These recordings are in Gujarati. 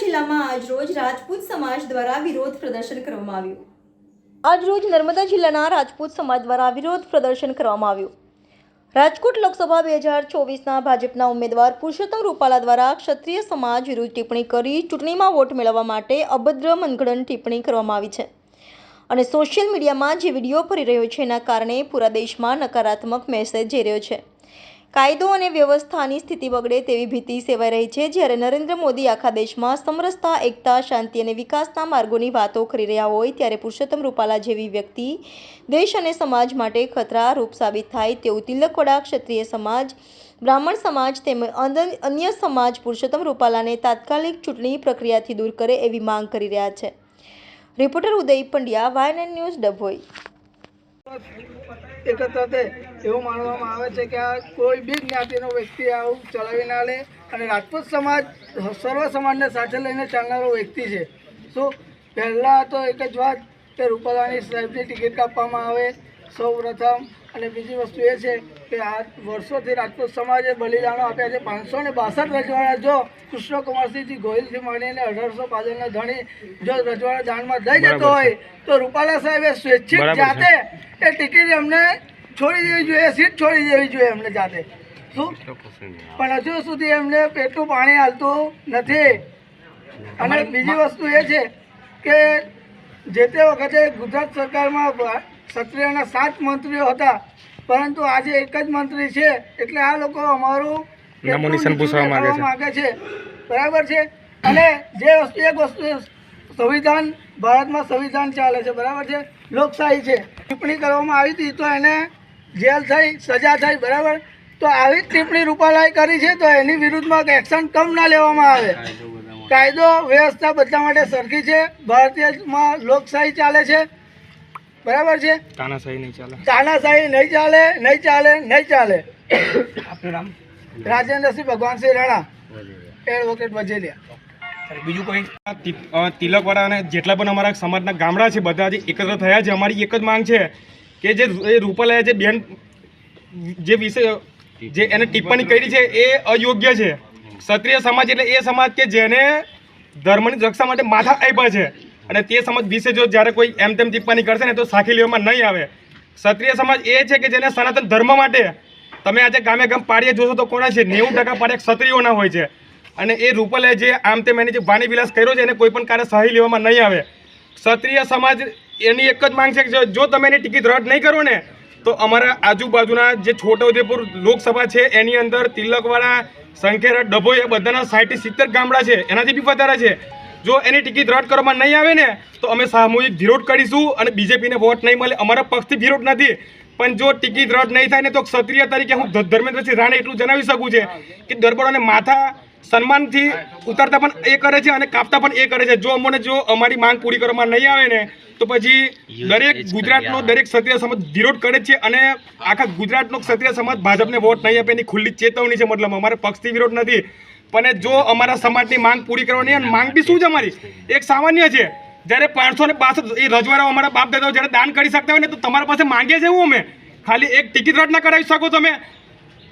જિલ્લામાં આજરોજ રાજપૂત સમાજ દ્વારા વિરોધ પ્રદર્શન કરવામાં આવ્યું. આજરોજ નર્મદા જિલ્લાના રાજપૂત સમાજ દ્વારા વિરોધ પ્રદર્શન કરવામાં આવ્યું. રાજકોટ લોકસભા બે હજાર ચોવીસના ભાજપના ઉમેદવાર પુરુષોત્તમ રૂપાલા દ્વારા ક્ષત્રિય સમાજ વિરુદ્ધ ટિપ્પણી કરી ચૂંટણીમાં વોટ મેળવવા માટે અભદ્ર મનગણન ટિપ્પણી કરવામાં આવી છે. અને સોશિયલ મીડિયામાં જે વીડિયો ફરી રહ્યો છે, એના કારણે પૂરા દેશમાં નકારાત્મક મેસેજ જઈ રહ્યો છે. કાયદો અને વ્યવસ્થાની સ્થિતિ બગડે તેવી ભીતિ સેવાઈ રહી છે જ્યારે નરેન્દ્ર મોદી આખા દેશમાં સમરસતા, એકતા, શાંતિ અને વિકાસના માર્ગોની વાતો કરી રહ્યા હોય ત્યારે પુરુષોત્તમ રૂપાલા જેવી વ્યક્તિ દેશ અને સમાજ માટે ખતરારૂપ સાબિત થાય તેવું તિલકવાડા ક્ષત્રિય સમાજ, બ્રાહ્મણ સમાજ તેમજ અન્ય- સમાજ પુરુષોત્તમ રૂપાલાને તાત્કાલિક ચૂંટણી પ્રક્રિયાથી દૂર કરે એવી માંગ કરી રહ્યા છે. રિપોર્ટર ઉદય પંડ્યા વાયન ન્યૂઝ ડભોઈ. એકત્ર થાય એવું માનવામાં આવે છે કે આ કોઈ બી જ્ઞાતિનો વ્યક્તિ આવું ચલાવી ના લે અને રાજપૂત સમાજ, સર્વ સમાજને સાથે લઈને ચાલનારો વ્યક્તિ છે. સો પહેલાં તો એક જ વાત કે રૂપાલાની સાહેબની ટિકિટ કાપવામાં આવે. સૌ પ્રથમ અને બીજી વસ્તુ એ છે કે આ વર્ષોથી રાજપૂત સમાજે બલિદાનો આપ્યા છે. પાંચસો ને બાસઠ રજવાડા જો કૃષ્ણકુમારસિંહજી ગોહિલથી માંડીને અઢારસો પાદરના ધણી જો રજવાડા દાનમાં દઈ જતો હોય તો રૂપાલા સાહેબે સ્વૈચ્છિક જાતે એ ટિકિટ એમને છોડી દેવી જોઈએ સીટ છોડી દેવી જોઈએ એમને જાતે. શું? પણ હજુ સુધી એમને પેટનું પાણી હાલતું નથી. અને બીજી વસ્તુ એ છે કે જે તે વખતે ગુજરાત સરકારમાં ક્ષત્રિયોના સાત મંત્રીઓ હતા. પરંતુ આજે એક જ મંત્રી છે એટલે આ લોકો અમારું પેટનું નિશાન પૂછવા છે. માંગે છે. બરાબર છે? અને જે વસ્તુ એક વસ્તુ સંવિધાન ભારતમાં સંવિધાન ચાલે છે બરાબર છે? લોકશાહી છે. ટિપ્પણી કરવામાં આવી હતી તો એને જેલ થઈ સજા થઈ બરાબર? તો આવી જ ટિપ્પણી રૂપાલાએ કરી છે તો એની વિરુદ્ધમાં એક્શન કમ ના લેવામાં આવે. કાયદો વ્યવસ્થા બધા માટે સરખી છે. ભારતીયમાં લોકશાહી ચાલે છે. બરાબર છે? તાનાશાહી નહીં ચાલે. તાનાશાહી નહીં ચાલે નહીં ચાલે નહીં ચાલે. રાજેન્દ્રસિંહ ભગવાનસિંહ રાણા. એડવોકેટ વજેલિયા. બીજું કંઈ? તિલકવાળા અને જેટલા પણ અમારા સમાજના ગામડા છે બધા જે એકત્ર થયા છે અમારી એક જ માંગ છે કે જે એ રૂપાલાએ જે બેન જે વિષય જે એને ટિપ્પણી કરી છે એ અયોગ્ય છે. ક્ષત્રિય સમાજ એટલે એ સમાજ કે જેને ધર્મની રક્ષા માટે માથા આપ્યા છે. અને તે સમાજ વિશે જો જ્યારે કોઈ એમ તેમ ટીપ્પણી કરશે ને તો સાખી લેવામાં નહીં આવે. ક્ષત્રિય સમાજ એ છે કે જેને સનાતન ધર્મ માટે તમે આજે ગામે ગામ પાડીએ જોશો તો કોના છે? નેવું ટકા પાડીએ ક્ષત્રિયોના હોય છે. અને એ રૂપલે જે આમ તેમ એની જે વાણી વિલાસ કર્યો છે એને કોઈ પણ કાર્ય સહી લેવામાં નહીં આવે. ક્ષત્રિય સમાજ એની એક જ માંગ છે કે જો તમે એની ટિકિટ રદ નહીં કરો ને તો અમારા આજુબાજુના જે છોટાઉદેપુર લોકસભા છે એની અંદર તિલકવાળા સંખેરા ડભોઈ એ બધાના સાઠથી સિત્તેર ગામડા છે. એનાથી બી વધારે છે. જો એની ટિકિટ રદ કરવામાં નહીં આવે ને તો અમે સામૂહિક વિરોધ કરીશું અને બીજેપીને વોટ નહીં મળે. અમારા પક્ષથી વિરોધ નથી. પણ જો ટિકિટ રદ નહીં થાય ને તો ક્ષત્રિય તરીકે હું ધર્મેન્દ્રસિંહ રાણે એટલું જણાવી શકું છે કે દરબારોને માથા સન્માનથી ઉતારતા પણ એ કરે છે અને કાપતા પણ એ કરે છે. જો અમને જો અમારી માંગ પૂરી કરવામાં નહીં આવે ને તો પછી દરેક ગુજરાતનો દરેક ક્ષત્રિય સમાજ વિરોધ કરે છે અને આખા ગુજરાતનો ક્ષત્રિય સમાજ ભાજપને વોટ નહીં આપે એની ખુલ્લી ચેતવણી છે. મતલબ અમારે પક્ષથી વિરોધ નથી. પણ જો અમારા સમાજની માંગ પૂરી કરવાની અને માંગ બી શું છે અમારી? એક સામાન્ય છે. જ્યારે પાંચસો ને બાસઠ એ રજવાડાઓ અમારા બાપ દાદાઓ જ્યારે દાન કરી શકતા હોય ને, તો તમારા પાસે માંગે છે હું અમે. ખાલી એક ટિકિટ રદ ના કરાવી શકો તમે.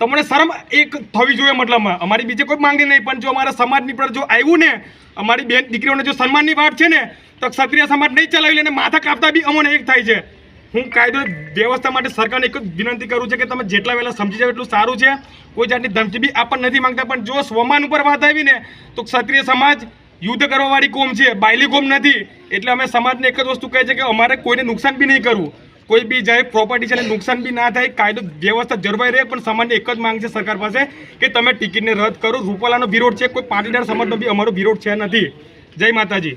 તમને શરમ એક થવી જોઈએ મતલબમાં. અમારી બીજી કોઈ માંગણી નહીં, પણ જો અમારા સમાજની પર જો આવ્યું ને, અમારી બેન દીકરીઓને જો સન્માનની વાત છે ને, તો ક્ષત્રિય સમાજ નહીં ચલાવી લે માથા કાપતા બી અમને એક થાય છે. હું કાયદો વ્યવસ્થા માટે સરકારને એક જ વિનંતી કરું છું કે તમે જેટલા વહેલા સમજી જાવ એટલું સારું છે. કોઈ જાતની ધમકી બી આપણ નથી માંગતા પણ જો સ્વમાન ઉપર વાત આવી ને તો ક્ષત્રિય સમાજ યુદ્ધ કરવાવાળી કોમ છે બાયલી કોમ નથી. એટલે અમે સમાજને એક જ વસ્તુ કહે છે કે અમારે કોઈને નુકસાન બી નહીં કરવું. કોઈ બી જાય પ્રોપર્ટી છે નુકસાન બી ના થાય કાયદો વ્યવસ્થા જળવાઈ રહે પણ સમાજને એક જ માંગ છે સરકાર પાસે કે તમે ટિકિટને રદ કરો. રૂપાલાનો વિરોધ છે કોઈ પાટીદાર સમાજનો બી અમારો વિરોધ છે નથી. જય માતાજી.